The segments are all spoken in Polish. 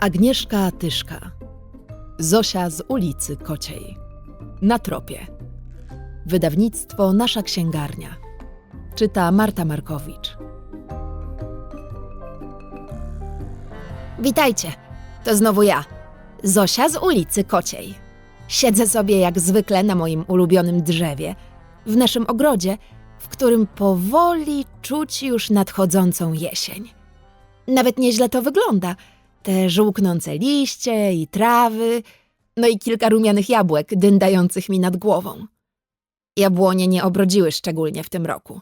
Agnieszka Tyszka. Zosia z ulicy Kociej. Na tropie. Wydawnictwo Nasza Księgarnia. Czyta Marta Markowicz. Witajcie, to znowu ja, Zosia z ulicy Kociej. Siedzę sobie jak zwykle na moim ulubionym drzewie, w naszym ogrodzie, w którym powoli czuć już nadchodzącą jesień. Nawet nieźle to wygląda. Te żółknące liście i trawy, no i kilka rumianych jabłek dyndających mi nad głową. Jabłonie nie obrodziły szczególnie w tym roku.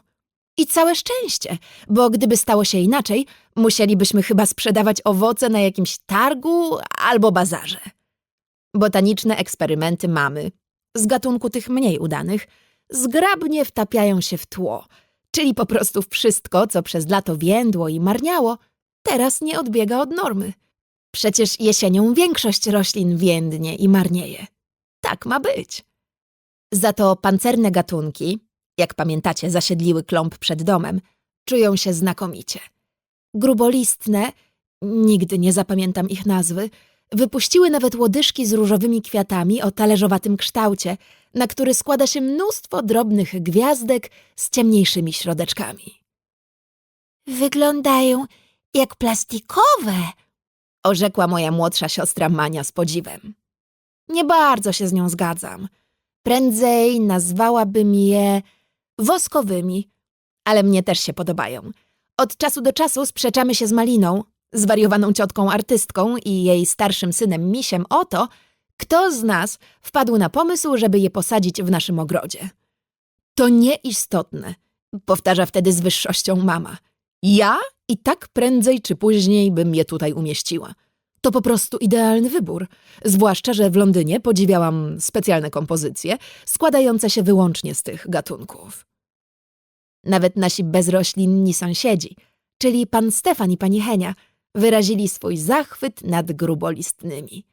I całe szczęście, bo gdyby stało się inaczej, musielibyśmy chyba sprzedawać owoce na jakimś targu albo bazarze. Botaniczne eksperymenty mamy, z gatunku tych mniej udanych, zgrabnie wtapiają się w tło, czyli po prostu wszystko, co przez lato więdło i marniało, teraz nie odbiega od normy. Przecież jesienią większość roślin więdnie i marnieje. Tak ma być. Za to pancerne gatunki, jak pamiętacie, zasiedliły klomp przed domem, czują się znakomicie. Grubolistne, nigdy nie zapamiętam ich nazwy, wypuściły nawet łodyżki z różowymi kwiatami o talerzowatym kształcie, na który składa się mnóstwo drobnych gwiazdek z ciemniejszymi środeczkami. Wyglądają jak plastikowe, orzekła moja młodsza siostra Mania z podziwem. Nie bardzo się z nią zgadzam. Prędzej nazwałabym je woskowymi, ale mnie też się podobają. Od czasu do czasu sprzeczamy się z Maliną, zwariowaną ciotką artystką i jej starszym synem Misiem o to, kto z nas wpadł na pomysł, żeby je posadzić w naszym ogrodzie. To nieistotne, powtarza wtedy z wyższością mama. Ja i tak prędzej czy później bym je tutaj umieściła. To po prostu idealny wybór, zwłaszcza, że w Londynie podziwiałam specjalne kompozycje składające się wyłącznie z tych gatunków. Nawet nasi bezroślinni sąsiedzi, czyli pan Stefan i pani Henia, wyrazili swój zachwyt nad grubolistnymi.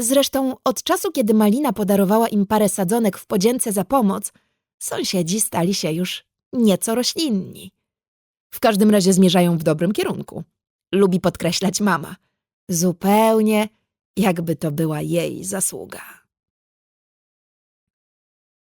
Zresztą od czasu, kiedy Malina podarowała im parę sadzonek w podzięce za pomoc, sąsiedzi stali się już nieco roślinni. W każdym razie zmierzają w dobrym kierunku. Lubi podkreślać mama. Zupełnie jakby to była jej zasługa.